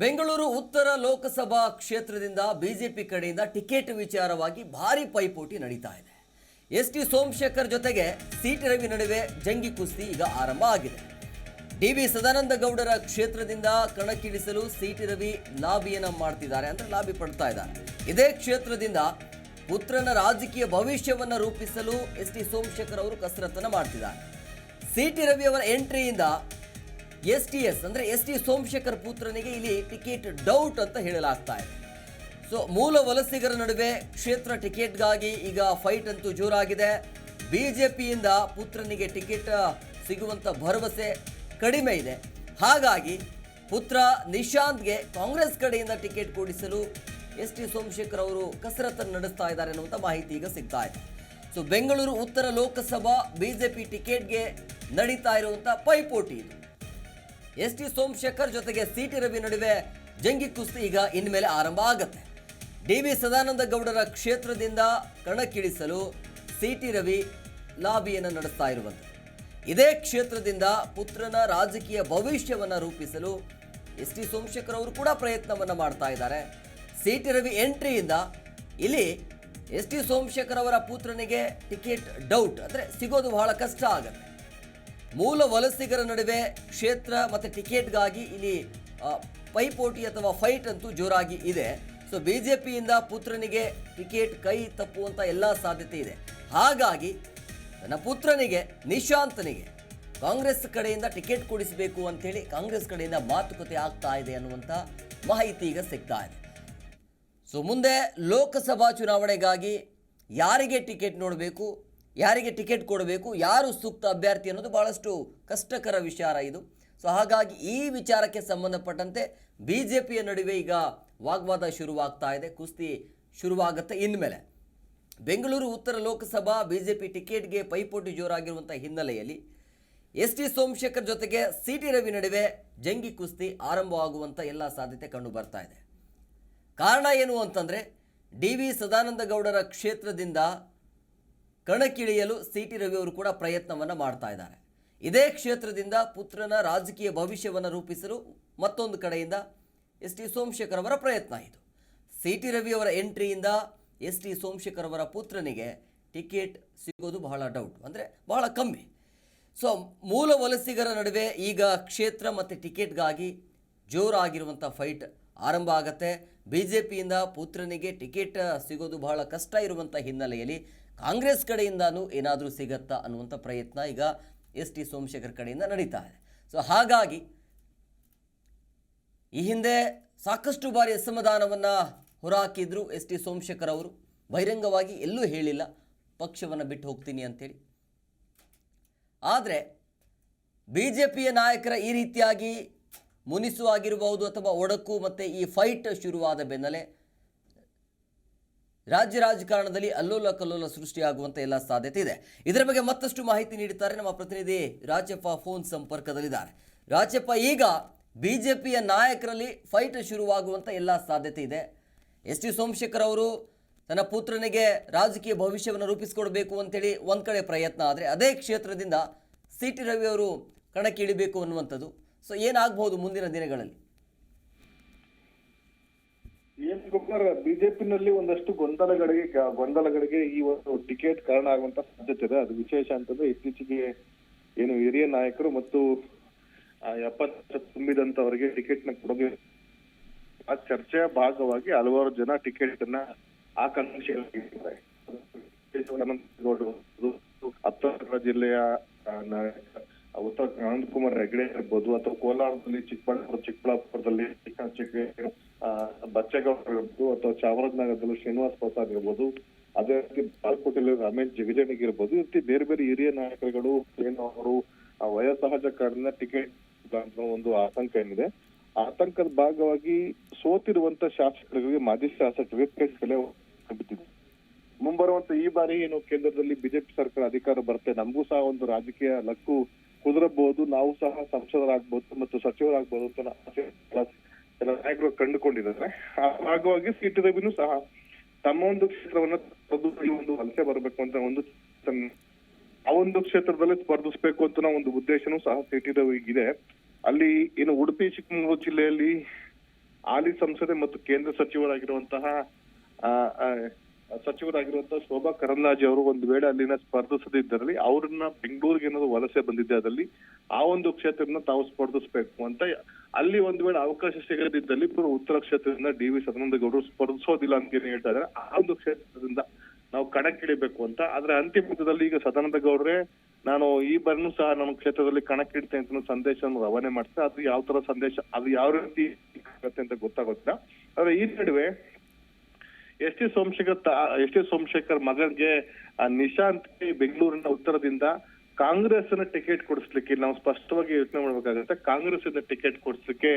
ಬೆಂಗಳೂರು ಉತ್ತರ ಲೋಕಸಭಾ ಕ್ಷೇತ್ರದಿಂದ ಬಿಜೆಪಿ ಕಡೆಯಿಂದ ಟಿಕೆಟ್ ವಿಚಾರವಾಗಿ ಭಾರಿ ಪೈಪೋಟಿ ನಡೀತಾ ಇದೆ. ಎಸ್ ಟಿ ಸೋಮಶೇಖರ್ ಜೊತೆಗೆ ಸಿಟಿ ರವಿ ನಡುವೆ ಜಂಗಿ ಕುಸ್ತಿ ಈಗ ಆರಂಭ ಆಗಿದೆ. ಡಿ ವಿ ಸದಾನಂದ ಗೌಡರ ಕ್ಷೇತ್ರದಿಂದ ಕಣಕ್ಕಿಳಿಸಲು ಸಿಟಿ ರವಿ ಲಾಬಿಯನ್ನ ಮಾಡ್ತಿದ್ದಾರೆ ಅಂದ್ರೆ ಲಾಬಿ ಪಡ್ತಾ ಇದ್ದಾರೆ. ಇದೇ ಕ್ಷೇತ್ರದಿಂದ ಪುತ್ರನ ರಾಜಕೀಯ ಭವಿಷ್ಯವನ್ನ ರೂಪಿಸಲು ಎಸ್ ಟಿ ಸೋಮಶೇಖರ್ ಅವರು ಕಸರತ್ತನ್ನು ಮಾಡ್ತಿದ್ದಾರೆ. ಸಿಟಿ ರವಿ ಅವರ ಎಂಟ್ರಿಯಿಂದ ಎಸ್ ಟಿ ಎಸ್ ಅಂದರೆ ಎಸ್ ಟಿ ಸೋಮಶೇಖರ್ ಪುತ್ರನಿಗೆ ಇಲ್ಲಿ ಟಿಕೆಟ್ ಡೌಟ್ ಅಂತ ಹೇಳಲಾಗ್ತಾ ಇದೆ. ಸೊ, ಮೂಲ ವಲಸಿಗರ ನಡುವೆ ಕ್ಷೇತ್ರ ಟಿಕೆಟ್ಗಾಗಿ ಈಗ ಫೈಟ್ ಅಂತೂ ಜೋರಾಗಿದೆ. ಬಿ ಜೆ ಪಿಯಿಂದ ಪುತ್ರನಿಗೆ ಟಿಕೆಟ್ ಸಿಗುವಂಥ ಭರವಸೆ ಕಡಿಮೆ ಇದೆ. ಹಾಗಾಗಿ ಪುತ್ರ ನಿಶಾಂತ್ಗೆ ಕಾಂಗ್ರೆಸ್ ಕಡೆಯಿಂದ ಟಿಕೆಟ್ ಕೊಡಿಸಲು ಎಸ್ ಟಿ ಸೋಮಶೇಖರ್ ಅವರು ಕಸರತ್ತನ್ನು ನಡೆಸ್ತಾ ಇದ್ದಾರೆ ಅನ್ನುವಂಥ ಮಾಹಿತಿ ಈಗ ಸಿಗ್ತಾ ಇದೆ. ಸೊ, ಬೆಂಗಳೂರು ಉತ್ತರ ಲೋಕಸಭಾ ಬಿಜೆಪಿ ಟಿಕೆಟ್ಗೆ ನಡೀತಾ ಇರುವಂಥ ಪೈಪೋಟಿ ಇದು. ಎಸ್ ಟಿ ಸೋಮಶೇಖರ್ ಜೊತೆಗೆ ಸಿ ಟಿ ರವಿ ನಡುವೆ ಜಂಗಿ ಕುಸ್ತಿ ಈಗ ಇನ್ಮೇಲೆ ಆರಂಭ ಆಗುತ್ತೆ. ಡಿ ವಿ ಸದಾನಂದ ಗೌಡರ ಕ್ಷೇತ್ರದಿಂದ ಕಣಕ್ಕಿಳಿಸಲು ಸಿ ಟಿ ರವಿ ಲಾಬಿಯನ್ನು ನಡೆಸ್ತಾ ಇರುವಂತೆ. ಇದೇ ಕ್ಷೇತ್ರದಿಂದ ಪುತ್ರನ ರಾಜಕೀಯ ಭವಿಷ್ಯವನ್ನು ರೂಪಿಸಲು ಎಸ್ ಟಿ ಸೋಮಶೇಖರ್ ಅವರು ಕೂಡ ಪ್ರಯತ್ನವನ್ನು ಮಾಡ್ತಾ ಇದ್ದಾರೆ. ಸಿ ಟಿ ರವಿ ಎಂಟ್ರಿಯಿಂದ ಇಲ್ಲಿ ಎಸ್ ಟಿ ಸೋಮಶೇಖರ್ ಅವರ ಪುತ್ರನಿಗೆ ಟಿಕೆಟ್ ಡೌಟ್, ಅಂದರೆ ಸಿಗೋದು ಬಹಳ ಕಷ್ಟ ಆಗುತ್ತೆ. ಮೂಲ ವಲಸಿಗರ ನಡುವೆ ಕ್ಷೇತ್ರ ಮತ್ತು ಟಿಕೆಟ್ಗಾಗಿ ಇಲ್ಲಿ ಪೈಪೋಟಿ ಅಥವಾ ಫೈಟ್ ಅಂತೂ ಜೋರಾಗಿ ಇದೆ. ಸೊ ಬಿ ಜೆ ಪಿಯಿಂದ ಪುತ್ರನಿಗೆ ಟಿಕೆಟ್ ಕೈ ತಪ್ಪುವಂಥ ಎಲ್ಲ ಸಾಧ್ಯತೆ ಇದೆ. ಹಾಗಾಗಿ ತನ್ನ ಪುತ್ರನಿಗೆ, ನಿಶಾಂತನಿಗೆ ಕಾಂಗ್ರೆಸ್ ಕಡೆಯಿಂದ ಟಿಕೆಟ್ ಕೊಡಿಸಬೇಕು ಅಂಥೇಳಿ ಕಾಂಗ್ರೆಸ್ ಕಡೆಯಿಂದ ಮಾತುಕತೆ ಆಗ್ತಾ ಇದೆ ಅನ್ನುವಂಥ ಮಾಹಿತಿ ಈಗ ಸಿಗ್ತಾ ಇದೆ. ಸೊ ಮುಂದೆ ಲೋಕಸಭಾ ಚುನಾವಣೆಗಾಗಿ ಯಾರಿಗೆ ಟಿಕೆಟ್ ನೋಡಬೇಕು? ಯಾರಿಗೆ ಟಿಕೆಟ್ ಕೊಡಬೇಕು, ಯಾರು ಸೂಕ್ತ ಅಭ್ಯರ್ಥಿ ಅನ್ನೋದು ಭಾಳಷ್ಟು ಕಷ್ಟಕರ ವಿಚಾರ ಇದು. ಸೊ ಹಾಗಾಗಿ ಈ ವಿಚಾರಕ್ಕೆ ಸಂಬಂಧಪಟ್ಟಂತೆ ಬಿ ಜೆ ಪಿಯ ನಡುವೆ ಈಗ ವಾಗ್ವಾದ ಶುರುವಾಗ್ತಾ ಇದೆ, ಕುಸ್ತಿ ಶುರುವಾಗುತ್ತೆ ಇನ್ಮೇಲೆ. ಬೆಂಗಳೂರು ಉತ್ತರ ಲೋಕಸಭಾ ಬಿ ಜೆ ಪಿ ಟಿಕೆಟ್ಗೆ ಪೈಪೋಟಿ ಜೋರಾಗಿರುವಂಥ ಹಿನ್ನೆಲೆಯಲ್ಲಿ ಎಸ್ ಟಿ ಸೋಮಶೇಖರ್ ಜೊತೆಗೆ ಸಿ ಟಿ ರವಿ ನಡುವೆ ಜಂಗಿ ಕುಸ್ತಿ ಆರಂಭವಾಗುವಂಥ ಎಲ್ಲ ಸಾಧ್ಯತೆ ಕಂಡು ಬರ್ತಾ ಇದೆ. ಕಾರಣ ಏನು ಅಂತಂದರೆ, ಡಿ ವಿ ಸದಾನಂದ ಗೌಡರ ಕ್ಷೇತ್ರದಿಂದ ಕಣಕ್ಕಿಳಿಯಲು ಸಿ ಟಿ ರವಿ ಅವರು ಕೂಡ ಪ್ರಯತ್ನವನ್ನು ಮಾಡ್ತಾ ಇದ್ದಾರೆ. ಇದೇ ಕ್ಷೇತ್ರದಿಂದ ಪುತ್ರನ ರಾಜಕೀಯ ಭವಿಷ್ಯವನ್ನು ರೂಪಿಸಲು ಮತ್ತೊಂದು ಕಡೆಯಿಂದ ಎಸ್ ಟಿ ಸೋಮಶೇಖರ್ ಅವರ ಪ್ರಯತ್ನ ಇದು. ಸಿ ಟಿ ರವಿ ಅವರ ಎಂಟ್ರಿಯಿಂದ ಎಸ್ ಟಿ ಸೋಮಶೇಖರ್ ಅವರ ಪುತ್ರನಿಗೆ ಟಿಕೆಟ್ ಸಿಗೋದು ಬಹಳ ಡೌಟ್, ಅಂದರೆ ಬಹಳ ಕಮ್ಮಿ. ಸೊ, ಮೂಲ ವಲಸಿಗರ ನಡುವೆ ಈಗ ಕ್ಷೇತ್ರ ಮತ್ತು ಟಿಕೆಟ್ಗಾಗಿ ಜೋರಾಗಿರುವಂಥ ಫೈಟ್ ಆರಂಭ ಆಗತ್ತೆ. ಬಿ ಜೆ ಪಿಯಿಂದ ಪುತ್ರನಿಗೆ ಟಿಕೆಟ್ ಸಿಗೋದು ಬಹಳ ಕಷ್ಟ ಇರುವಂಥ ಹಿನ್ನೆಲೆಯಲ್ಲಿ ಕಾಂಗ್ರೆಸ್ ಕಡೆಯಿಂದನೂ ಏನಾದರೂ ಸಿಗತ್ತಾ ಅನ್ನುವಂಥ ಪ್ರಯತ್ನ ಈಗ ಎಸ್ ಟಿ ಸೋಮಶೇಖರ್ ಕಡೆಯಿಂದ ನಡೀತಾ ಇದೆ. ಸೊ ಹಾಗಾಗಿ ಈ ಹಿಂದೆ ಸಾಕಷ್ಟು ಬಾರಿ ಅಸಮಾಧಾನವನ್ನು ಹೊರಹಾಕಿದ್ರು ಎಸ್ ಟಿ ಸೋಮಶೇಖರ್ ಅವರು. ಬಹಿರಂಗವಾಗಿ ಎಲ್ಲೂ ಹೇಳಿಲ್ಲ. ಪಕ್ಷವನ್ನು ಬಿಟ್ಟು ಹೋಗ್ತೀನಿ ಅಂತೇಳಿ. ಆದರೆ ಬಿ ಜೆ ಪಿಯ ನಾಯಕರ ಈ ರೀತಿಯಾಗಿ ಮುನಿಸು ಆಗಿರಬಹುದು ಅಥವಾ ಒಡಕು, ಮತ್ತು ಈ ಫೈಟ್ ಶುರುವಾದ ಬೆನ್ನಲ್ಲೇ ರಾಜ್ಯ ರಾಜಕಾರಣದಲ್ಲಿ ಅಲ್ಲೋಲ ಕಲ್ಲೋಲ ಸೃಷ್ಟಿಯಾಗುವಂಥ ಎಲ್ಲ ಸಾಧ್ಯತೆ ಇದೆ. ಇದರ ಬಗ್ಗೆ ಮತ್ತಷ್ಟು ಮಾಹಿತಿ ನೀಡುತ್ತಾರೆ ನಮ್ಮ ಪ್ರತಿನಿಧಿ ರಾಜಪ್ಪ ಫೋನ್ ಸಂಪರ್ಕದಲ್ಲಿದ್ದಾರೆ. ರಾಜಪ್ಪ, ಈಗ ಬಿ ಜೆ ಪಿಯ ನಾಯಕರಲ್ಲಿ ಫೈಟ್ ಶುರುವಾಗುವಂಥ ಎಲ್ಲ ಸಾಧ್ಯತೆ ಇದೆ. ಎಸ್ ಟಿ ಸೋಮಶೇಖರ್ ಅವರು ತನ್ನ ಪುತ್ರನಿಗೆ ರಾಜಕೀಯ ಭವಿಷ್ಯವನ್ನು ರೂಪಿಸಿಕೊಡಬೇಕು ಅಂತೇಳಿ ಒಂದು ಕಡೆ ಪ್ರಯತ್ನ ಆದರೆ ಅದೇ ಕ್ಷೇತ್ರದಿಂದ ಸಿ ಟಿ ರವಿ ಅವರು ಕಣಕ್ಕೆ ಇಳಿಬೇಕು ಅನ್ನುವಂಥದ್ದು. ಸೊ ಏನಾಗಬಹುದು ಮುಂದಿನ ದಿನಗಳಲ್ಲಿ? ಏನ್ ಕುಮಾರ್ ಬಿಜೆಪಿನಲ್ಲಿ ಒಂದಷ್ಟು ಗೊಂದಲಗಳಿಗೆ ಗೊಂದಲಗಳಿಗೆ ಈ ಒಂದು ಟಿಕೆಟ್ ಕಾರಣ ಆಗುವಂತ ಸಾಧ್ಯತೆ ಇದೆ. ಅದು ವಿಶೇಷ ಅಂತಂದ್ರೆ ಇತ್ತೀಚೆಗೆ ಏನು ಹಿರಿಯ ನಾಯಕರು ಮತ್ತು ಎಪ್ಪತ್ತು ತುಂಬಿದಂತವರಿಗೆ ಟಿಕೆಟ್ನ ಕೊಡುಗೆ. ಆ ಚರ್ಚೆಯ ಭಾಗವಾಗಿ ಹಲವಾರು ಜನ ಟಿಕೆಟ್ ಅನ್ನ ಹತ್ತೊಂಬತ್ತರ ಜಿಲ್ಲೆಯ ಉತ್ತರ ಅನಂತಕುಮಾರ್ ಹೆಗ್ಡೆ ಇರ್ಬೋದು ಅಥವಾ ಕೋಲಾರದಲ್ಲಿ ಚಿಕ್ಕಬಳ್ಳಾಪುರ, ಚಿಕ್ಕಬಳ್ಳಾಪುರದಲ್ಲಿ ಚಿಕ್ಕ ಬಚ್ಚೇಗೌಡ ಇರ್ಬೋದು ಅಥವಾ ಚಾಮರಾಜನಗರದಲ್ಲಿ ಶ್ರೀನಿವಾಸ್ ಪ್ರಸಾದ್ ಇರ್ಬೋದು. ಅದೇ ರೀತಿ ಬಾಲ್ಕೋಟೆಯಲ್ಲಿ ರಮೇಶ್ ಜಿಗಜಣಿಗೆ ಇರ್ಬೋದು. ಈ ರೀತಿ ಬೇರೆ ಬೇರೆ ಹಿರಿಯ ನಾಯಕರುಗಳು ಏನು ಅವರು, ಆ ವಯೋಸಹಜ ಕಾರಣ ಟಿಕೆಟ್ ಒಂದು ಆತಂಕ ಏನಿದೆ. ಆತಂಕದ ಭಾಗವಾಗಿ ಸೋತಿರುವಂತ ಶಾಸಕರಿಗೆ ಮಾಜಿ ಶಾಸಕರಿಗೆ ಬಿದ್ದಿದೆ ಮುಂಬರುವಂತ ಈ ಬಾರಿ ಏನು ಕೇಂದ್ರದಲ್ಲಿ ಬಿಜೆಪಿ ಸರ್ಕಾರ ಅಧಿಕಾರ ಬರುತ್ತೆ, ನಮಗೂ ಸಹ ಒಂದು ರಾಜಕೀಯ ಲಕ್ಕು ಕುದುರಬಹುದು, ನಾವು ಸಹ ಸಂಸದರಾಗ್ಬೋದು ಮತ್ತು ಸಚಿವರಾಗ್ಬೋದು ಅಂತ ನಾಯಕರು ಕಂಡುಕೊಂಡಿದ್ದಾರೆ. ಭಾಗವಾಗಿ ಸಿಟಿ ರವಿನೂ ಸಹ ತಮ್ಮ ಒಂದು ಕ್ಷೇತ್ರವನ್ನು ಒಂದು ವಲಸೆ ಬರಬೇಕು ಅಂತ ಒಂದು ಆ ಒಂದು ಕ್ಷೇತ್ರದಲ್ಲಿ ಸ್ಪರ್ಧಿಸಬೇಕು ಅಂತ ಒಂದು ಉದ್ದೇಶನೂ ಸಹ ಸಿಟಿ ರವಿಗಿದೆ ಅಲ್ಲಿ ಏನು ಉಡುಪಿ, ಚಿಕ್ಕಮಗಳೂರು ಜಿಲ್ಲೆಯಲ್ಲಿ ಹಾಲಿ ಸಂಸದೆ ಮತ್ತು ಕೇಂದ್ರ ಸಚಿವರಾಗಿರುವಂತಹ ಸಚಿವರಾಗಿರುವಂತಹ ಶೋಭಾ ಕರಂದ್ಲಾಜೆ ಅವರು ಒಂದು ವೇಳೆ ಅಲ್ಲಿನ ಸ್ಪರ್ಧಿಸದಿದ್ದರಲ್ಲಿ ಅವ್ರನ್ನ ಬೆಂಗಳೂರಿಗೆ ಏನಾದ್ರು ವಲಸೆ ಬಂದಿದ್ದೆ ಅದರಲ್ಲಿ ಆ ಒಂದು ಕ್ಷೇತ್ರನ ತಾವು ಸ್ಪರ್ಧಿಸಬೇಕು ಅಂತ ಅಲ್ಲಿ ಒಂದು ವೇಳೆ ಅವಕಾಶ ಸಿಗದಿದ್ದಲ್ಲಿ ಉತ್ತರ ಕ್ಷೇತ್ರದಿಂದ ಡಿ ವಿ ಸದಾನಂದ ಗೌಡರು ಸ್ಪರ್ಧಿಸೋದಿಲ್ಲ ಅಂತ ಏನು ಹೇಳ್ತಾ ಇದ್ದಾರೆ ಆ ಒಂದು ಕ್ಷೇತ್ರದಿಂದ ನಾವು ಕಣಕ್ಕಿಳಿಬೇಕು ಅಂತ. ಆದ್ರೆ ಅಂತಿಮ ಹಂತದಲ್ಲಿ ಈಗ ಸದಾನಂದ ಗೌಡರೇ ನಾನು ಈ ಬಾರಿನೂ ಸಹ ನಮ್ಮ ಕ್ಷೇತ್ರದಲ್ಲಿ ಕಣಕ್ಕಿಡ್ತೇನೆ ಅಂತ ಸಂದೇಶವನ್ನು ರವಾನೆ ಮಾಡ್ತಾರೆ ಅದು ಯಾವ ತರ ಸಂದೇಶ, ಅದು ಯಾವ ರೀತಿ ಅಂತ ಗೊತ್ತಾಗೋದಿಲ್ಲ. ಆದ್ರೆ ಈ ನಡುವೆ S T Somashekhar S T Somashekhar ಮಗನ್ಗೆ Nishanth ಬೆಂಗಳೂರಿನ ಉತ್ತರದಿಂದ ಕಾಂಗ್ರೆಸ್ನ ಟಿಕೆಟ್ ಕೊಡಿಸ್ಲಿಕ್ಕೆ ನಾವು ಸ್ಪಷ್ಟವಾಗಿ ಯೋಚನೆ ಮಾಡ್ಬೇಕಾಗುತ್ತೆ. ಕಾಂಗ್ರೆಸ್ ಇಂದ ಟಿಕೆಟ್ ಕೊಡಿಸ್ಲಿಕ್ಕೆ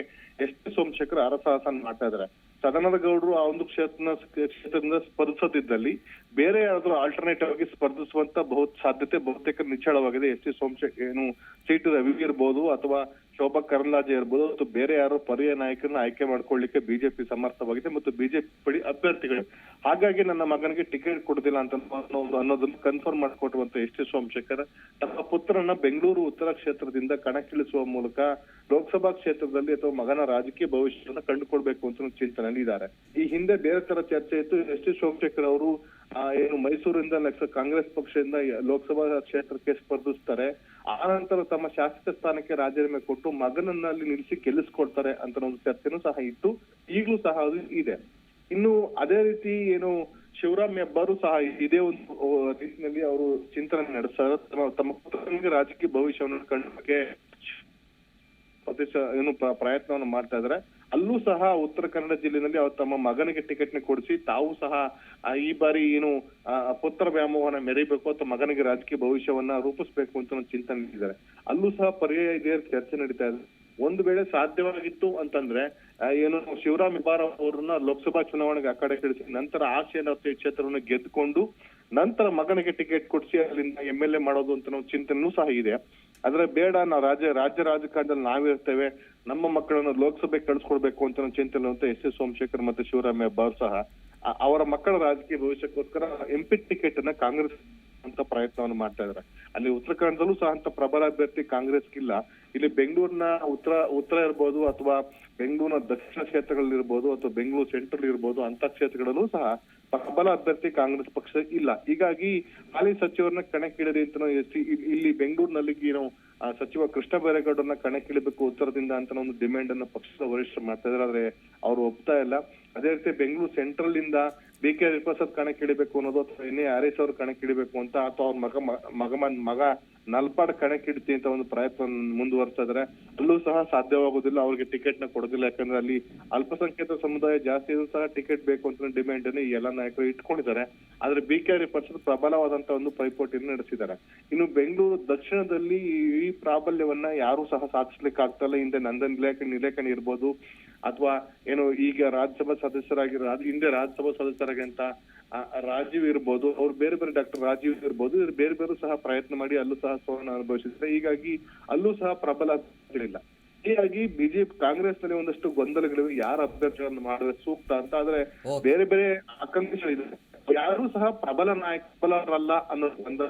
ಎಸ್ ಟಿ ಸೋಮಶೇಖರ್ ಅರಸಾಹಸ ಮಾಡ್ತಾ ಇದಾರೆ ಸದಾನಂದ ಗೌಡರು ಆ ಒಂದು ಕ್ಷೇತ್ರ ಕ್ಷೇತ್ರದಿಂದ ಸ್ಪರ್ಧಿಸದಿದ್ದಲ್ಲಿ ಬೇರೆ ಯಾರಾದ್ರೂ ಆಲ್ಟರ್ನೇಟಿವ್ ಆಗಿ ಸ್ಪರ್ಧಿಸುವಂತ ಬಹು ಸಾಧ್ಯತೆ, ಬಹುತೇಕ ನಿಚ್ಚಳವಾಗಿದೆ. ಎಸ್ ಟಿ ಸೋಮಶೇಖರ್ ಏನು, ಸೀಟು ರವಿ ಇರ್ಬೋದು ಅಥವಾ ಶೋಭಾ ಕರಂದ್ಲಾಜೆ ಇರ್ಬೋದು ಮತ್ತು ಬೇರೆ ಯಾರೋ ಪರ್ಯಾಯ ನಾಯಕರನ್ನ ಆಯ್ಕೆ ಮಾಡ್ಕೊಳ್ಳಿಕ್ಕೆ ಬಿಜೆಪಿ ಸಮರ್ಥವಾಗಿದೆ ಮತ್ತು ಬಿಜೆಪಿ ಪಡಿ ಅಭ್ಯರ್ಥಿಗಳು. ಹಾಗಾಗಿ ನನ್ನ ಮಗನಿಗೆ ಟಿಕೆಟ್ ಕೊಡುದಿಲ್ಲ ಅಂತ ಅನ್ನೋದನ್ನು ಕನ್ಫರ್ಮ್ ಮಾಡಿಕೊಟ್ಟುವಂತ ಎಸ್ ಟಿ ಸೋಮಶೇಖರ್. ತಮ್ಮ ಪುತ್ರನ ಬೆಂಗಳೂರು ಉತ್ತರ ಕ್ಷೇತ್ರದಿಂದ ಕಣಕ್ಕಿಳಿಸುವ ಮೂಲಕ ಲೋಕಸಭಾ ಕ್ಷೇತ್ರದಲ್ಲಿ ಅಥವಾ ಮಗನ ರಾಜಕೀಯ ಭವಿಷ್ಯವನ್ನ ಕಂಡುಕೊಳ್ಬೇಕು ಅಂತ ಚಿಂತನೆಯಲ್ಲಿ ಇದ್ದಾರೆ ಈ ಹಿಂದೆ ಬೇರೆ ತರ ಚರ್ಚೆ ಇತ್ತು. ಎಸ್ ಟಿ ಸೋಮಶೇಖರ್ ಅವರು ಏನು ಮೈಸೂರಿಂದ ಕಾಂಗ್ರೆಸ್ ಪಕ್ಷದಿಂದ ಲೋಕಸಭಾ ಕ್ಷೇತ್ರಕ್ಕೆ ಸ್ಪರ್ಧಿಸ್ತಾರೆ. ಆ ನಂತರ ತಮ್ಮ ಶಾಸಕ ಸ್ಥಾನಕ್ಕೆ ರಾಜೀನಾಮೆ ಕೊಟ್ಟು ಮಗನನ್ನ ಅಲ್ಲಿ ನಿಲ್ಲಿಸಿ ಗೆಲ್ಲಿಸ್ಕೊಡ್ತಾರೆ ಅಂತ ಒಂದು ಚರ್ಚೆನೂ ಸಹ ಇತ್ತು ಈಗಲೂ ಸಹ ಅದು ಇದೆ. ಇನ್ನು ಅದೇ ರೀತಿ ಏನು ಶಿವರಾಮ್ ಹೆಬ್ಬಾರು ಸಹ ಇದೇ ಒಂದು ಆ, ರೀತಿಯಲ್ಲಿ ಅವರು ಚಿಂತನೆ ನಡೆಸ್ತಾರೆ. ತಮ್ಮ ಪುತ್ರನಿಗೆ ರಾಜಕೀಯ ಭವಿಷ್ಯವನ್ನು ಕಂಡಕ್ಕೆ ಏನು ಪ್ರ- ಪ್ರಯತ್ನವನ್ನು ಮಾಡ್ತಾ ಇದಾರೆ ಅಲ್ಲೂ ಸಹ ಉತ್ತರ ಕನ್ನಡ ಜಿಲ್ಲೆಯಲ್ಲಿ ಅವರು ತಮ್ಮ ಮಗನಿಗೆ ಟಿಕೆಟ್ನ ಕೊಡಿಸಿ ತಾವು ಸಹ ಈ ಬಾರಿ ಏನು ಪುತ್ರ ವ್ಯಾಮೋಹನ ಮೆರಿಬೇಕು ಅಥವಾ ಮಗನಿಗೆ ರಾಜಕೀಯ ಭವಿಷ್ಯವನ್ನ ರೂಪಿಸ್ಬೇಕು ಅಂತ ಒಂದು ಚಿಂತನೆ ಇದ್ದಾರೆ. ಅಲ್ಲೂ ಸಹ ಪರ್ಯಾಯ ಇದೇ ಚರ್ಚೆ ನಡೀತಾ ಇದೆ. ಒಂದು ವೇಳೆ ಸಾಧ್ಯವಾಗಿತ್ತು ಅಂತಂದ್ರೆ ಏನು ಶಿವರಾಮ್ ಹೆಬ್ಬಾರ್ ಅವರನ್ನ ಲೋಕಸಭಾ ಚುನಾವಣೆಗೆ ಆ ಕಡೆ ಕಳಿಸಿ ನಂತರ ಆಶಯ ಕ್ಷೇತ್ರ ಕ್ಷೇತ್ರವನ್ನು ಗೆದ್ದುಕೊಂಡು, ನಂತರ ಮಗನಿಗೆ ಟಿಕೆಟ್ ಕೊಡಿಸಿ, ಅಲ್ಲಿಂದ ಎಂ ಎಲ್ ಎ ಮಾಡೋದು ಅಂತ ಚಿಂತನೆನೂ ಸಹ ಇದೆ. ಆದ್ರೆ ಬೇಡ, ನಾವು ರಾಜ್ಯ ರಾಜ್ಯ ರಾಜಕಾರಣದಲ್ಲಿ ನಾವಿರ್ತೇವೆ. ನಮ್ಮ ಮಕ್ಕಳನ್ನು ಲೋಕಸಭೆಗೆ ಕಳಿಸ್ಕೊಡ್ಬೇಕು ಅಂತ ಚಿಂತನೆ ಅಂತ ಎಸ್ ಎಸ್ ಸೋಮಶೇಖರ್ ಮತ್ತೆ ಶಿವರಾಮಯ್ಯ ಬಾರ್ ಸಹ. ಅವರ ಮಕ್ಕಳ ರಾಜಕೀಯ ಭವಿಷ್ಯಕ್ಕೋಸ್ಕರ ಎಂಪಿ ಟಿಕೆಟ್ ಅನ್ನ ಕಾಂಗ್ರೆಸ್ ಅಂತ ಪ್ರಯತ್ನವನ್ನು ಮಾಡ್ತಾ ಇದಾರೆ ಅಲ್ಲಿ ಉತ್ತರ ಕನ್ನಡದಲ್ಲೂ ಸಹ ಅಂತ ಪ್ರಬಲ ಅಭ್ಯರ್ಥಿ ಕಾಂಗ್ರೆಸ್ಗಿಲ್ಲ. ಇಲ್ಲಿ ಬೆಂಗಳೂರಿನ ಉತ್ತರ ಉತ್ತರ ಇರ್ಬೋದು ಅಥವಾ ಬೆಂಗಳೂರಿನ ದಕ್ಷಿಣ ಕ್ಷೇತ್ರಗಳಿರ್ಬೋದು ಅಥವಾ ಬೆಂಗಳೂರು ಸೆಂಟ್ರಲ್ ಇರ್ಬೋದು ಅಂತ ಕ್ಷೇತ್ರಗಳಲ್ಲೂ ಸಹ ಪ್ರಬಲ ಅಭ್ಯರ್ಥಿ ಕಾಂಗ್ರೆಸ್ ಪಕ್ಷ ಇಲ್ಲ. ಹೀಗಾಗಿ ಹಾಲಿ ಸಚಿವರನ್ನ ಕಣಕ್ಕಿಳಿರಿ ಅಂತ ನಾವು ಇಲ್ಲಿ- ಬೆಂಗಳೂರಿನಲ್ಲಿ ಆ, ಸಚಿವ ಕೃಷ್ಣ ಬೈರೇಗೌಡರನ್ನ ಕಣಕ್ಕಿಳಿಬೇಕು ಉತ್ತರದಿಂದ ಅಂತ ಒಂದು ಡಿಮ್ಯಾಂಡ್ ಅನ್ನ ಪಕ್ಷದ ವರಿಷ್ಠರು ಮಾಡ್ತಾ ಇದ್ರು ಆದ್ರೆ ಅವ್ರು ಒಪ್ತಾ ಇಲ್ಲ. ಅದೇ ರೀತಿ ಬೆಂಗಳೂರು ಸೆಂಟ್ರಲ್ ಇಂದ ಬಿ ಕೆ ಹರಿಪ್ರಸಾದ್ ಕಣಕ್ಕಿಳಿಬೇಕು ಅನ್ನೋದು ಅಥವಾ ಇನ್ನೇ ಆರ್ ಎಸ್ ಅವ್ರು ಕಣಕ್ಕಿಳಿಬೇಕು ಅಂತ ಅಥವಾ ಅವ್ರ ಮಗ ಮಗ ಮಗ ನಲ್ಪಾಡ್ ಕಣಕ್ಕಿಡ್ತಿ ಅಂತ ಒಂದು ಪ್ರಯತ್ನ ಮುಂದುವರ್ಸಿದ್ರೆ ಅಲ್ಲೂ ಸಹ ಸಾಧ್ಯವಾಗುದಿಲ್ಲ. ಅವ್ರಿಗೆ ಟಿಕೆಟ್ನ ಕೊಡೋದಿಲ್ಲ. ಯಾಕಂದ್ರೆ ಅಲ್ಲಿ ಅಲ್ಪಸಂಖ್ಯಾತ ಸಮುದಾಯ ಜಾಸ್ತಿ ಇದ್ರೂ ಸಹ ಟಿಕೆಟ್ ಬೇಕು ಅಂತ ಡಿಮ್ಯಾಂಡ್ ಅನ್ನು ಈ ಎಲ್ಲ ನಾಯಕರು ಇಟ್ಕೊಂಡಿದ್ದಾರೆ. ಆದ್ರೆ ಬಿ ಕೆ ಹರಿಪ್ರಸಾದ್ ಪ್ರಬಲವಾದಂತ ಒಂದು ಪೈಪೋಟಿಯನ್ನು ನಡೆಸಿದ್ದಾರೆ. ಇನ್ನು ಬೆಂಗಳೂರು ದಕ್ಷಿಣದಲ್ಲಿ ಈ ಪ್ರಾಬಲ್ಯವನ್ನ ಯಾರು ಸಹ ಸಾಧಿಸ್ಲಿಕ್ಕೆ ಆಗ್ತಾ ಹಿಂದೆ ನಂದನ್ ನಿಲೇಕಣ್ ನಿಲೇಕಣಿ ಇರ್ಬೋದು, ಅಥವಾ ಏನು ಈಗ ರಾಜ್ಯಸಭಾ ಸದಸ್ಯರಾಗಿ ಹಿಂದೆ ರಾಜ್ಯಸಭಾ ಸದಸ್ಯರಾಗಂತ ರಾಜೀವ್ ಇರ್ಬೋದು ಅವ್ರು ಬೇರೆ ಬೇರೆ ಡಾಕ್ಟರ್ ರಾಜೀವ್ ಇರ್ಬೋದು ಇವ್ರು ಬೇರೆ ಬೇರೆ ಸಹ ಪ್ರಯತ್ನ ಮಾಡಿ ಅಲ್ಲೂ ಸಹ ಸೋಲನ್ನು ಅನುಭವಿಸಿದ್ರೆ ಹೀಗಾಗಿ ಅಲ್ಲೂ ಸಹ ಪ್ರಬಲ ಇಲ್ಲ ಹೀಗಾಗಿ ಬಿಜೆಪಿ ಕಾಂಗ್ರೆಸ್ನಲ್ಲಿ ಒಂದಷ್ಟು ಗೊಂದಲಗಳಿವೆ. ಯಾರ ಅಭ್ಯರ್ಥಿಗಳನ್ನು ಮಾಡಿದ್ರೆ ಸೂಕ್ತ ಅಂತ. ಆದ್ರೆ. ಬೇರೆ ಬೇರೆ ಆಕಾಂಕ್ಷೆಗಳಿದೆ. ಯಾರು ಸಹ ಪ್ರಬಲ ನಾಯಕ ಪ್ರಬಲರಲ್ಲ ಅನ್ನೋ ಗೊಂದಲ.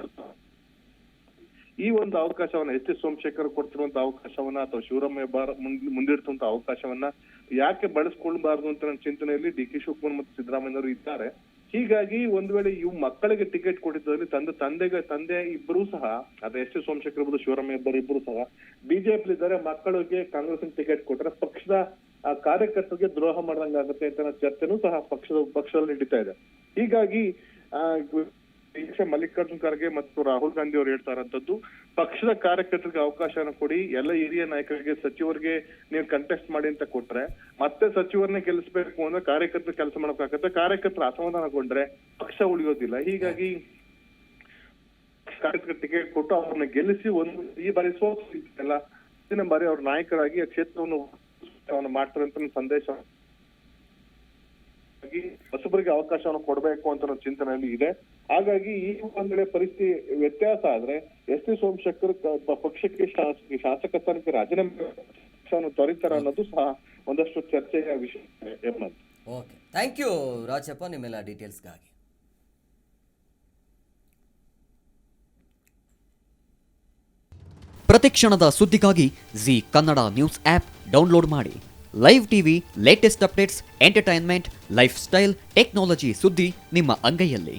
ಈ ಒಂದು ಅವಕಾಶವನ್ನ ಎಸ್ ಎಸ್ ಸೋಮಶೇಖರ್ ಕೊಡ್ತಿರುವಂತ ಅವಕಾಶವನ್ನ ಅಥವಾ ಶಿವರಾಮ ಹೆಬ್ಬಾರ್ ಮುಂದ್- ಮುಂದಿಡ್ತಂತ ಅವಕಾಶವನ್ನ ಯಾಕೆ ಬಳಸ್ಕೊಳ್ಬಾರ್ದು ಅಂತ ನನ್ನ ಚಿಂತನೆಯಲ್ಲಿ ಡಿ ಕೆ ಶಿವಕುಮಾರ್ ಮತ್ತು ಸಿದ್ದರಾಮಯ್ಯವರು ಇದ್ದಾರೆ. ಹೀಗಾಗಿ ಒಂದ್ ವೇಳೆ ಇವ್ ಮಕ್ಕಳಿಗೆ ಟಿಕೆಟ್ ಕೊಟ್ಟಿದ್ದಲ್ಲಿ ತಂದೆ ತಂದೆಗೆ ತಂದೆ ಇಬ್ರು ಸಹ ಅದ ಎಸ್ ಎಸ್ ಸೋಮಶೇಖರ್ ಇರ್ಬೋದು ಶಿವರಾಮ ಇಬ್ಬರು ಇಬ್ರು ಸಹ ಬಿಜೆಪಿ ಇದ್ದಾರೆ ಮಕ್ಕಳಿಗೆ ಕಾಂಗ್ರೆಸ್ ಟಿಕೆಟ್ ಕೊಟ್ಟರೆ ಪಕ್ಷದ ಆ, ಕಾರ್ಯಕರ್ತರಿಗೆ ದ್ರೋಹ ಮಾಡ್ದಂಗಾಗುತ್ತೆ ಅಂತ ಚರ್ಚೆನೂ ಸಹ ಪಕ್ಷದ ಪಕ್ಷದಲ್ಲಿ ನಡೀತಾ ಇದೆ. ಹೀಗಾಗಿ ಅಧ್ಯಕ್ಷ ಮಲ್ಲಿಕಾರ್ಜುನ್ ಖರ್ಗೆ ಮತ್ತು ರಾಹುಲ್ ಗಾಂಧಿ ಅವರು ಹೇಳ್ತಾ ಇರೋಂಥದ್ದು, ಪಕ್ಷದ ಕಾರ್ಯಕರ್ತರಿಗೆ ಅವಕಾಶನ ಕೊಡಿ, ಎಲ್ಲ ಹಿರಿಯ ನಾಯಕರಿಗೆ, ಸಚಿವರಿಗೆ ನೀವು ಕಂಟೆಸ್ಟ್ ಮಾಡಿ ಅಂತ ಕೊಟ್ರೆ, ಮತ್ತೆ ಸಚಿವರನ್ನೇ ಗೆಲ್ಲಿಸ್ಬೇಕು ಅಂದ್ರೆ ಕಾರ್ಯಕರ್ತರು ಕೆಲಸ ಮಾಡಬೇಕಾಗತ್ತೆ ಕಾರ್ಯಕರ್ತರು ಅಸಮಾಧಾನಗೊಂಡ್ರೆ ಪಕ್ಷ ಉಳಿಯೋದಿಲ್ಲ. ಹೀಗಾಗಿ ಕಾರ್ಯಕರ್ತರಿಗೆ ಕೊಟ್ಟು ಅವ್ರನ್ನ ಗೆಲ್ಲಿಸಿ ಒಂದು ಈ ಬಾರಿ ಸೋತಿಲ್ಲ ಮುಂದಿನ ಬಾರಿ ಅವ್ರ ನಾಯಕರಾಗಿ ಆ ಕ್ಷೇತ್ರವನ್ನು ಮಾಡ್ತಾರೆ ಅಂತ ಸಂದೇಶ. ಹೊಸಬರಿಗೆ ಅವಕಾಶವನ್ನು ಕೊಡಬೇಕು ಅಂತ ಚಿಂತನೆಯಲ್ಲಿ ಇದೆ. ಹಾಗಾಗಿ ಈ ಒಂದ್ ವೇಳೆ ಪರಿಸ್ಥಿತಿ ವ್ಯತ್ಯಾಸ ಆದ್ರೆ ಎಸ್ ಟಿ ಸೋಮಶೇಖರ್ ಪಕ್ಷಕ್ಕೆ ಶಾಸಕ ಶಾಸಕ ಸ್ಥಾನಕ್ಕೆ ರಾಜೀನಾಮೆ ತೊರಿತಾರ ಅನ್ನೋದು ಸಹ ಒಂದಷ್ಟು ಚರ್ಚೆಯ ವಿಷಯ ಓಕೆ. ಥ್ಯಾಂಕ್ ಯು ರಾಜಪ್ಪ ನಿಮ್ಮೆಲ್ಲ ಡೀಟೇಲ್ಸ್ಗಾಗಿ ಪ್ರತಿಕ್ಷಣದ ಸುದ್ದಿಗಾಗಿ Zee Kannada news app download ಮಾಡಿ. Live TV latest updates entertainment lifestyle technology ಸುದ್ದಿ ನಿಮ್ಮ ಅಂಗೈಯಲ್ಲಿ.